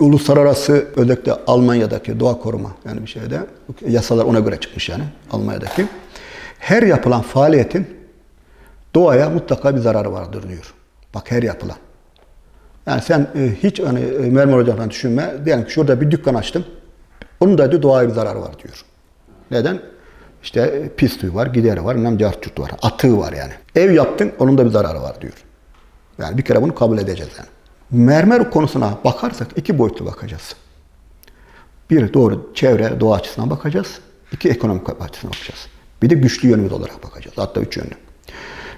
Uluslararası özellikle Almanya'daki doğa koruma yani bir şeyde yasalar ona göre çıkmış yani Almanya'daki. Her yapılan faaliyetin doğaya mutlaka bir zararı vardır diyor. Bak her yapılan. Yani sen e, hiç hani e, mermer ocağından düşünme. Diyelim ki şurada bir dükkan açtım. Onun da diyor doğaya bir zararı var diyor. Neden? İşte e, pisliği var, gideri var, nem cartçurt var, atığı var yani. Ev yaptın, onun da bir zararı var diyor. Yani bir kere bunu kabul edeceğiz yani. Mermer konusuna bakarsak iki boyutlu bakacağız. Bir doğru çevre, doğa açısından bakacağız. İki ekonomik açısından bakacağız. Bir de güçlü yönümüz olarak bakacağız. Hatta üç yönlü.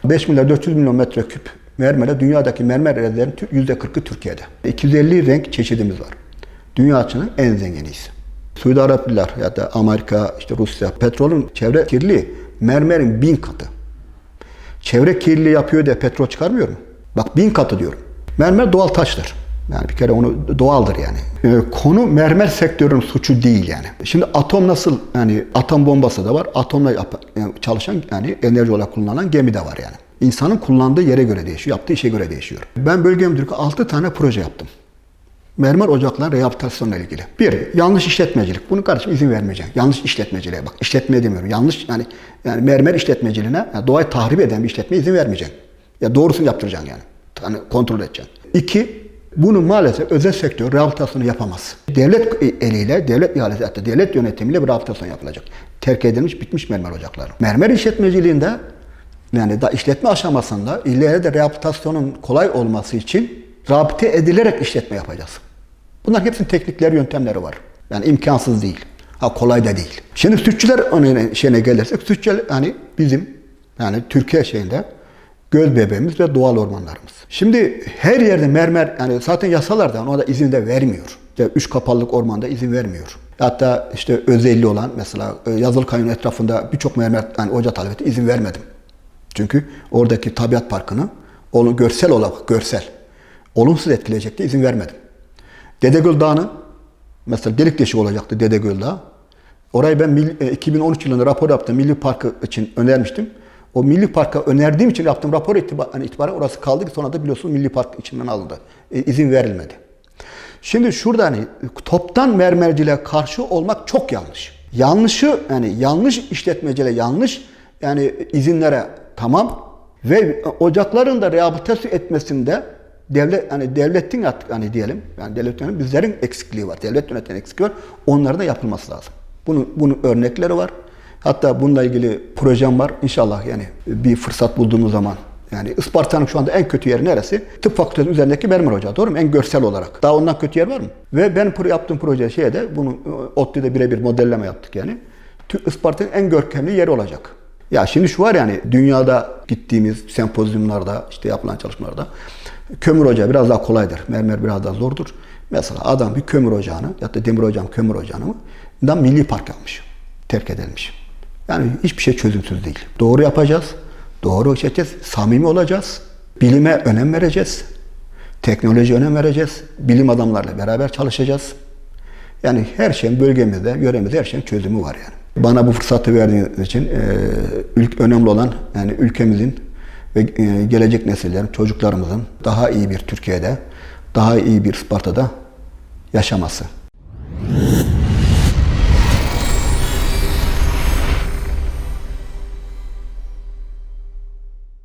5 milyar 400 milyon metreküp mermere dünyadaki mermer rezervlerinin %40'ı Türkiye'de. 250 renk çeşidimiz var. Dünya açısından en zenginiyiz. Suudi Arabistan ya da Amerika, işte Rusya, petrolün çevre kirliliği mermerin bin katı. Çevre kirliliği yapıyor diye petrol çıkarmıyor mu? Bak bin katı diyorum. Mermer doğal taştır. Yani bir kere onu doğaldır yani. Ee, konu mermer sektörünün suçu değil yani. Şimdi atom nasıl yani atom bombası da var. Atomla yap- yani çalışan yani enerji olarak kullanılan gemi de var yani. İnsanın kullandığı yere göre değişiyor, yaptığı işe göre değişiyor. Ben bölge müdürlüğü 6 tane proje yaptım. Mermer ocakların rehabilitasyonla ilgili. Bir, yanlış işletmecilik. Bunu kardeşim izin vermeyeceğim. Yanlış işletmeciliğe bak. İşletmeye demiyorum. Yanlış yani yani mermer işletmeciliğine yani doğayı tahrip eden bir işletmeye izin vermeyeceğim. Ya doğrusunu yaptıracaksın yani. Hani kontrol edeceksin. İki, bunu maalesef özel sektör rehabilitasyonu yapamaz. Devlet eliyle, devlet ihalesi hatta devlet yönetimiyle rehabilitasyon yapılacak. Terk edilmiş, bitmiş mermer ocakları. Mermer işletmeciliğinde yani da işletme aşamasında ileride rehabilitasyonun kolay olması için rabite edilerek işletme yapacağız. Bunların hepsinin teknikleri, yöntemleri var. Yani imkansız değil. Ha kolay da değil. Şimdi sütçüler şeyine gelirsek sütçüler hani bizim yani Türkiye şeyinde göz bebeğimiz ve doğal ormanlarımız. Şimdi her yerde mermer yani zaten yasalarda ona da izin de vermiyor. İşte üç kapalılık ormanda izin vermiyor. Hatta işte özelliği olan mesela e, Yazılı Kayın etrafında birçok mermer yani oca talep etti izin vermedim. Çünkü oradaki tabiat parkını onu görsel olarak görsel olumsuz etkileyecekti izin vermedim. Dedegöl Dağı'nın mesela delik deşik olacaktı Dedegöl Dağı. Orayı ben mil- e, 2013 yılında rapor yaptım. Milli Parkı için önermiştim. O Milli Park'a önerdiğim için yaptığım rapor itibar, hani itibaren orası kaldı ki sonra da biliyorsunuz Milli Park içinden alındı. E, izin verilmedi. Şimdi şurada hani toptan mermerciliğe karşı olmak çok yanlış. Yanlışı yani yanlış işletmeciliğe yanlış yani izinlere tamam ve ocakların da rehabilitasyon etmesinde devlet hani devletin artık hani diyelim yani devlet yönetimi bizlerin eksikliği var. Devlet yönetimi eksikliği var. Onların da yapılması lazım. Bunun bunun örnekleri var. Hatta bununla ilgili projem var. İnşallah yani bir fırsat bulduğumuz zaman yani Isparta'nın şu anda en kötü yeri neresi? Tıp fakültesi üzerindeki mermer ocağı. Doğru mu? En görsel olarak. Daha ondan kötü yer var mı? Ve ben yaptığım proje şeyde bunu e, ODTÜ'de birebir modelleme yaptık yani. Isparta'nın en görkemli yeri olacak. Ya şimdi şu var yani dünyada gittiğimiz sempozyumlarda işte yapılan çalışmalarda kömür ocağı biraz daha kolaydır. Mermer biraz daha zordur. Mesela adam bir kömür ocağını ya da demir ocağın kömür ocağını milli park yapmış. Terk edilmiş. Yani hiçbir şey çözümsüz değil. Doğru yapacağız. Doğru işleteceğiz. Samimi olacağız. Bilime önem vereceğiz. Teknoloji önem vereceğiz. Bilim adamlarla beraber çalışacağız. Yani her şeyin bölgemizde, yöremizde her şeyin çözümü var yani. Bana bu fırsatı verdiğiniz için e, önemli olan yani ülkemizin ve e, gelecek nesillerin, çocuklarımızın daha iyi bir Türkiye'de, daha iyi bir Isparta'da yaşaması.